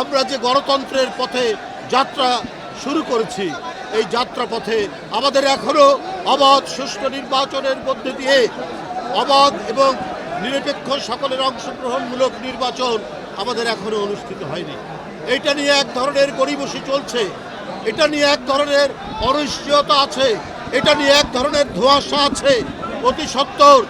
আমরা যে গণতন্ত্রের পথে যাত্রা শুরু করেছি, এই যাত্রা পথে আমাদের এখনও অবাধ সুষ্ঠু নির্বাচনের মধ্যে দিয়ে অবাধ এবং নিরপেক্ষ সকলের অংশগ্রহণমূলক নির্বাচন আমাদের এখনও অনুষ্ঠিত হয়নি। এটা নিয়ে এক ধরনের গরিবসী চলছে, এটা নিয়ে এক ধরনের অনিশ্চয়তা আছে, এটা নিয়ে এক ধরনের ধোঁয়াশা আছে। অতি সত্তর,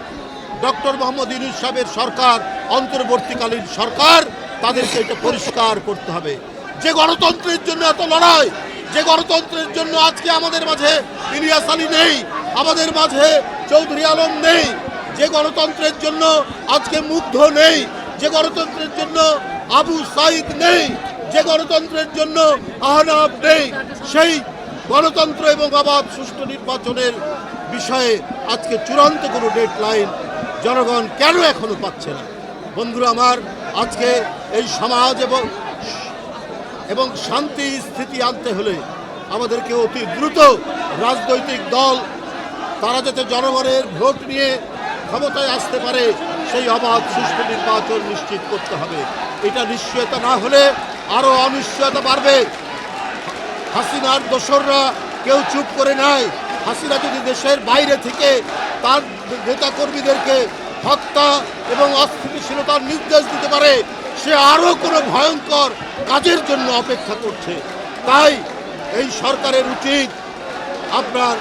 ডক্টর মোহাম্মদ ইউনুস সাহেবের সরকার, অন্তর্বর্তীকালীন সরকার তাদেরকে এটা পরিষ্কার করতে হবে। যে গণতন্ত্রের জন্য এত লড়াই, যে গণতন্ত্রের জন্য আজকে আমাদের মাঝে ইলিয়াস আলী নেই, আমাদের মাঝে চৌধুরী আলম নেই, যে গণতন্ত্রের জন্য আজকে মুগ্ধ নেই, যে গণতন্ত্রের জন্য আবু সাইদ নেই, যে গণতন্ত্রের জন্য আহনাব নেই, সেই গণতন্ত্র এবং অবাধ সুষ্ঠু নির্বাচনের বিষয়ে আজকে চূড়ান্ত কোনো ডেড লাইন জনগণ কেন এখনও পাচ্ছে না? বন্ধুরা আমার, আজকে এই সমাজ এবং এবং শান্তি স্থিতি আনতে হলে আমাদেরকে অতি দ্রুত রাজনৈতিক দল, তারা যাতে জনগণের ভোট নিয়ে ক্ষমতায় আসতে পারে, সেই অবাধ সুষ্ঠু নির্বাচন নিশ্চিত করতে হবে। এটা নিশ্চয়তা না হলে আরও অনিশ্চয়তা বাড়বে। হাসিনার দোসররা কেউ চুপ করে নাই। হাসিনা যদি দেশের বাইরে থেকে তার নেতাকর্মীদেরকে হত্যা এবং অস্থিতিশীলতার নির্দেশ দিতে পারে, সে আরও কোনো ভয়ঙ্কর কাজের জন্য অপেক্ষা করছে। তাই এই সরকারের উচিত আপনার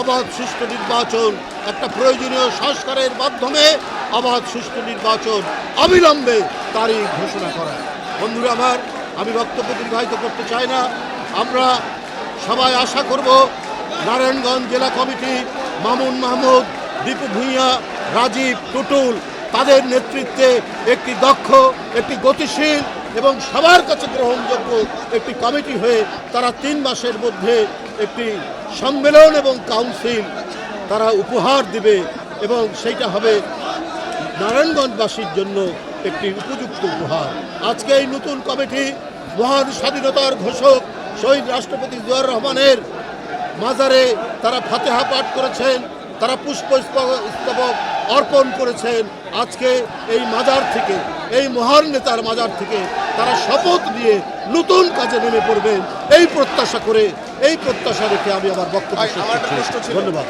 অবাধ সুষ্ঠু নির্বাচন, একটা প্রয়োজনীয় সংস্কারের মাধ্যমে অবাধ সুষ্ঠু নির্বাচন অবিলম্বে তারই ঘোষণা করা। বন্ধুরা আমার, আমি বক্তব্য দীর্ঘায়িত করতে চাই না। আমরা সবাই আশা করব, নারায়ণগঞ্জ জেলা কমিটি মামুন মাহমুদ, দীপু ভূঁইয়া রাজীব, টুটুল, তাদের নেতৃত্বে একটি দক্ষ, একটি গতিশীল এবং সবার কাছে গ্রহণযোগ্য একটি কমিটি হয়ে তারা তিন মাসের মধ্যে একটি সম্মেলন এবং কাউন্সিল তারা উপহার দিবে এবং সেইটা হবে নারায়ণগঞ্জবাসীর জন্য একটি উপযুক্ত উপহার। আজকে এই নতুন কমিটি মহান স্বাধীনতার ঘোষক শহীদ রাষ্ট্রপতি জিয়াউর রহমানের মাজারে তারা ফাতেহা পাঠ করেছেন। তারা পুষ্প স্তবক অর্পণ করেছেন আজকে এই মাজার থেকে এই মহান নেতার মাজার থেকে তারা শপথ নিয়ে নতুন কাজে নেমে পড়বেন। এই প্রত্যাশা করে এই প্রত্যাশা রেখে আমি আমার বক্তব্য। ধন্যবাদ।